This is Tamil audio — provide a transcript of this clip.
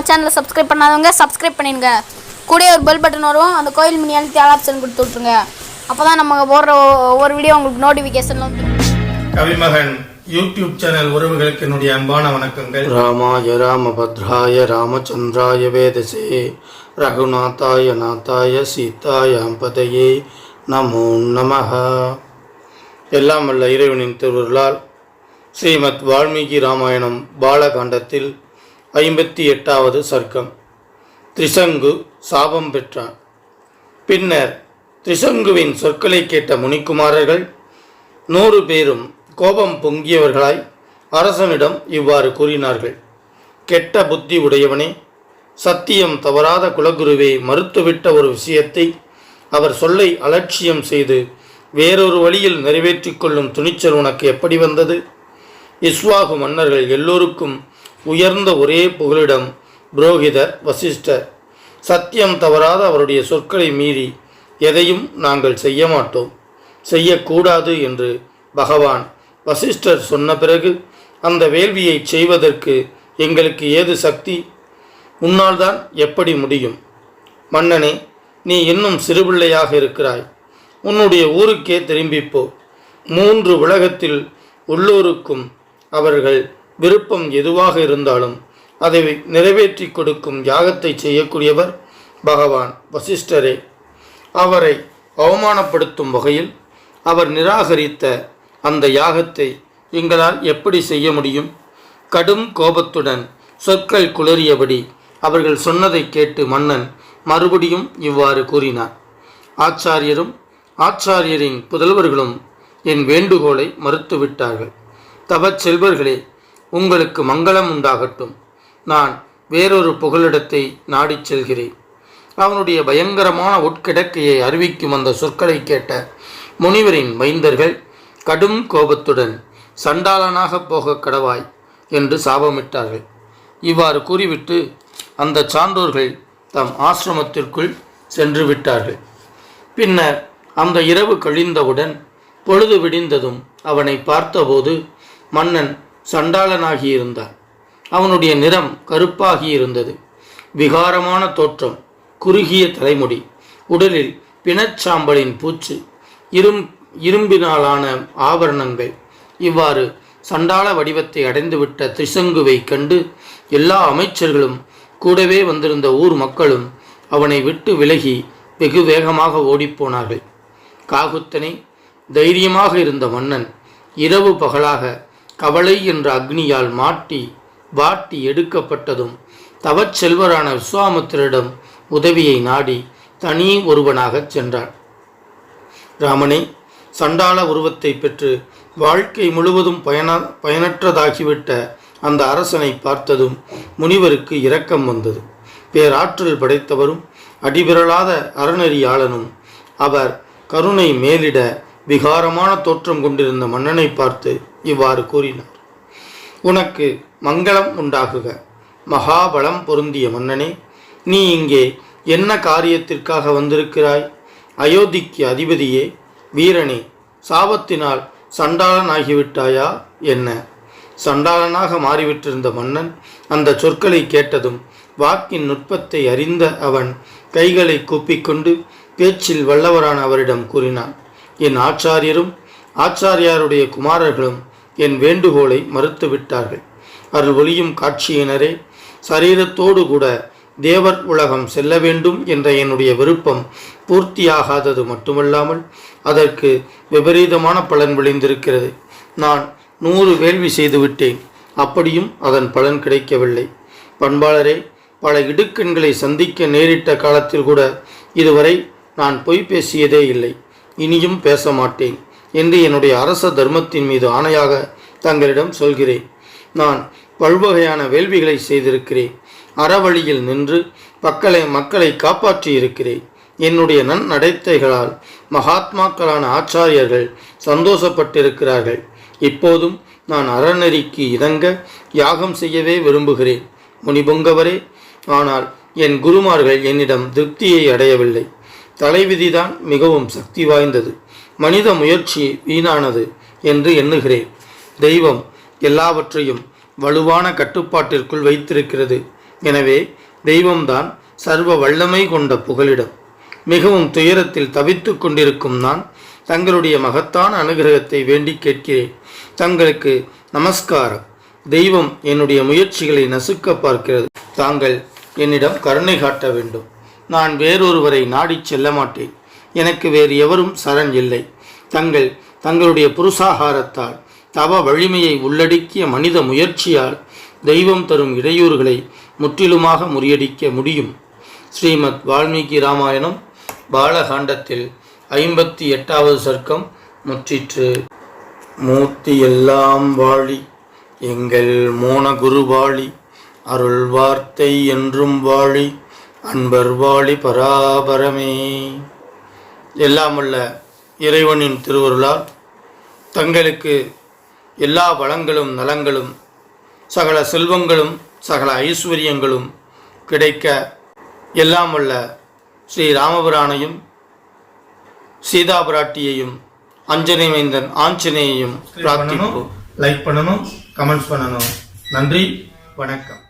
நம்ம சேனலை சப்ஸ்கிரைப் பண்ணாதவங்க சப்ஸ்கிரைப் பண்ணிடுங்க. கூடயே ஒரு பெல் பட்டன் வரும். அந்த கோயில் மினி அழுத்தி ஆல் ஆப்ஷன் கொடுத்து விட்ருங்க அப்போ தான் நம்ம போடுற ஒவ்வொரு வீடியோ உங்களுக்கு நோட்டிஃபிகேஷன் வந்து கவிமகன் யூடியூப் சேனல் உறவுகளுக்கு என்னுடைய அன்பான வணக்கங்கள். ராமாய ராமபத்ராய ராமச்சந்திராய வேதசே. ரகுநாதாய நாதாய சீதாயாம் பதையே நமோ நமஹ. எல்லாம் வல்ல இறைவனின் திருவருளால் ஸ்ரீமத் வால்மீகி ராமாயணம் பாலகாண்டத்தில் ஐம்பத்தி எட்டாவது சர்க்கம். திரிசங்கு சாபம் பெற்றான். பின்னர் திரிசங்குவின் சொற்களை கேட்ட முனிக்குமாரர்கள் நூறு பேரும் கோபம் பொங்கியவர்களாய் அரசனிடம் இவ்வாறு கூறினார்கள். கெட்ட புத்தி உடையவனே சத்தியம் தவறாத குலகுருவை மறுத்துவிட்ட ஒரு விஷயத்தை அவர் சொல்லை அலட்சியம் செய்து வேறொரு வழியில் நிறைவேற்றிக் கொள்ளும் துணிச்சல் உனக்கு எப்படி வந்தது? இஸ்வாகு மன்னர்கள் எல்லோருக்கும் உயர்ந்த ஒரே புகலிடம் புரோகிதர் வசிஷ்டர். சத்தியம் தவறாத அவருடைய சொற்களை மீறி எதையும் நாங்கள் செய்ய மாட்டோம். செய்யக்கூடாது என்று பகவான் வசிஷ்டர் சொன்ன பிறகு அந்த வேள்வியை செய்வதற்கு எங்களுக்கு ஏது சக்தி? உன்னால்தான் எப்படி முடியும்? மன்னனே நீ இன்னும் சிறுபிள்ளையாக இருக்கிறாய். உன்னுடைய ஊருக்கே திரும்பிப்போ மூன்று உலகத்தில் உள்ளோருக்கும் அவர்கள் விருப்பம் எதுவாக இருந்தாலும் அதை நிறைவேற்றி கொடுக்கும் யாகத்தை செய்யக்கூடியவர் பகவான் வசிஷ்டரே. அவரை அவமானப்படுத்தும் வகையில் அவர் நிராகரித்த அந்த யாகத்தை எங்களால் எப்படி செய்ய முடியும்? கடும் கோபத்துடன் சொற்கள் குளறியபடி அவர்கள் சொன்னதை கேட்டு மன்னன் மறுபடியும் இவ்வாறு கூறினார். ஆச்சாரியரும் ஆச்சாரியரின் புதல்வர்களும் என் வேண்டுகோளை மறுத்துவிட்டார்கள். தவச் செல்வர்களே உங்களுக்கு மங்களம் உண்டாகட்டும். நான் வேறொரு புகலிடத்தை நாடிச் செல்கிறேன். அவனுடைய பயங்கரமான உட்கிடக்கையை அறிவிக்கும் அந்த சொற்களை கேட்ட முனிவரின் மைந்தர்கள் கடும் கோபத்துடன் சண்டாளனாக போக கடவாய் என்று சாபமிட்டார்கள். இவ்வாறு கூறிவிட்டு அந்த சான்றோர்கள் தம் ஆசிரமத்திற்குள் சென்று விட்டார்கள். பின்னர் அந்த இரவு கழிந்தவுடன் பொழுது விடிந்ததும் அவனை பார்த்தபோது மன்னன் சண்டாளனாகியிருந்தான் அவனுடைய நிறம் கருப்பாகியிருந்தது. விகாரமான தோற்றம் குறுகிய தலைமுடி உடலில் பிணச்சாம்பலின் பூச்சு இரும் இரும்பினாலான ஆபரணங்கள். இவ்வாறு சண்டாள வடிவத்தை அடைந்துவிட்ட திரிசங்குவை கண்டு எல்லா அமைச்சர்களும் கூடவே வந்திருந்த ஊர் மக்களும் அவனை விட்டு விலகி வெகு வேகமாக ஓடிப்போனார்கள். காகுத்தனை தைரியமாக இருந்த மன்னன் இரவு பகலாக கவலை என்ற அக்னியால் மாட்டி வாட்டி எடுக்கப்பட்டதும் தவச் செல்வரான விஸ்வாமித்திரிடம் உதவியை நாடி தனி ஒருவனாகச் சென்றான் ராமனே சண்டாள உருவத்தை பெற்று வாழ்க்கை முழுவதும் பயன பயனற்றதாகிவிட்ட அந்த அரசனை பார்த்ததும் முனிவருக்கு இரக்கம் வந்தது. பேராற்றல் படைத்தவரும் அடிபிரளாத அறநெறியாளனும் அவர் கருணை மேலிட விகாரமான தோற்றம் கொண்டிருந்த மன்னனை பார்த்து இவ்வாறு கூறினார். உனக்கு மங்களம் உண்டாகுக. மகாபலம் பொருந்திய மன்னனே நீ இங்கே என்ன காரியத்திற்காக வந்திருக்கிறாய்? அயோத்திக்கு அதிபதியே வீரனே சாபத்தினால் சண்டாளனாகிவிட்டாயா என்ன? சண்டாளனாக மாறிவிட்டிருந்த மன்னன் அந்த சொற்களை கேட்டதும் வாக்கின் நுட்பத்தை அறிந்த அவன் கைகளை கூப்பிக்கொண்டு பேச்சில் வல்லவரான அவரிடம் கூறினான். என் ஆச்சாரியரும் ஆச்சாரியாருடைய குமாரர்களும் என் வேண்டுகோளை மறுத்துவிட்டார்கள். அருள் ஒளியும் காட்சியினரே சரீரத்தோடு கூட தேவர் உலகம் செல்ல வேண்டும் என்ற என்னுடைய விருப்பம் பூர்த்தியாகாதது மட்டுமல்லாமல் அதற்கு விபரீதமான பலன் விளைந்திருக்கிறது. நான் நூறு வேள்வி செய்துவிட்டேன் அப்படியும் அதன் பலன் கிடைக்கவில்லை. பண்பாளரே பல இடுக்கண்களை சந்திக்க நேரிட்ட காலத்தில் கூட இதுவரை நான் பொய் பேசியதே இல்லை. இனியும் பேச மாட்டேன் என்று என்னுடைய அரச தர்மத்தின் மீது ஆணையாக தங்களிடம் சொல்கிறேன். நான் பல்வகையான வேள்விகளை செய்திருக்கிறேன். அறவழியில் நின்று மக்களை மக்களை காப்பாற்றி இருக்கிறேன் என்னுடைய நன்னடைத்தைகளால் மகாத்மாக்களான ஆச்சாரியர்கள் சந்தோஷப்பட்டிருக்கிறார்கள். இப்போதும் நான் அறநெறிக்கு இணங்க யாகம் செய்யவே விரும்புகிறேன். முனிபுங்கவரே ஆனால் என் குருமார்கள் என்னிடம் திருப்தியை அடையவில்லை. தலைவிதிதான் மிகவும் சக்தி வாய்ந்தது. மனித முயற்சி வீணானது என்று எண்ணுகிறேன். தெய்வம் எல்லாவற்றையும் வலுவான கட்டுப்பாட்டிற்குள் வைத்திருக்கிறது. எனவே தெய்வம்தான் சர்வ வல்லமை கொண்ட புகலிடம். மிகவும் துயரத்தில் தவித்துக் கொண்டிருக்கும் நான் தங்களுடைய மகத்தான அனுகிரகத்தை வேண்டி கேட்கிறேன். தங்களுக்கு நமஸ்காரம். தெய்வம் என்னுடைய முயற்சிகளை நசுக்க பார்க்கிறது. தாங்கள் என்னிடம் கருணை காட்ட வேண்டும். நான் வேறொருவரை நாடிச் செல்ல மாட்டேன் எனக்கு வேறு எவரும் சரண் இல்லை. தங்கள் தங்களுடைய புருஷாகாரத்தால் தவ வலிமையை உள்ளடக்கிய மனித முயற்சியால் தெய்வம் தரும் இடையூறுகளை முற்றிலுமாக முறியடிக்க முடியும். ஸ்ரீமத் வால்மீகி ராமாயணம் பாலகாண்டத்தில் ஐம்பத்தி எட்டாவது சர்க்கம் முற்றிற்று. மூர்த்தி எல்லாம் வாழி எங்கள் மோன குரு வாழி அருள் வார்த்தை என்றும் வாழி அன்பர் வாழி பராபரமே எல்லாமுள்ள இறைவனின் திருவருளால் தங்களுக்கு எல்லா வளங்களும் நலங்களும் சகல செல்வங்களும் சகல ஐஸ்வர்யங்களும் கிடைக்க எல்லாம் வல்ல ஸ்ரீ ராமபிரானையும் சீதா பிராட்டியையும் அஞ்சனை மைந்தன் ஆஞ்சநேயையும் பிரார்த்திப்போம். லைக் பண்ணணும் கமெண்ட்ஸ் பண்ணணும். நன்றி வணக்கம்.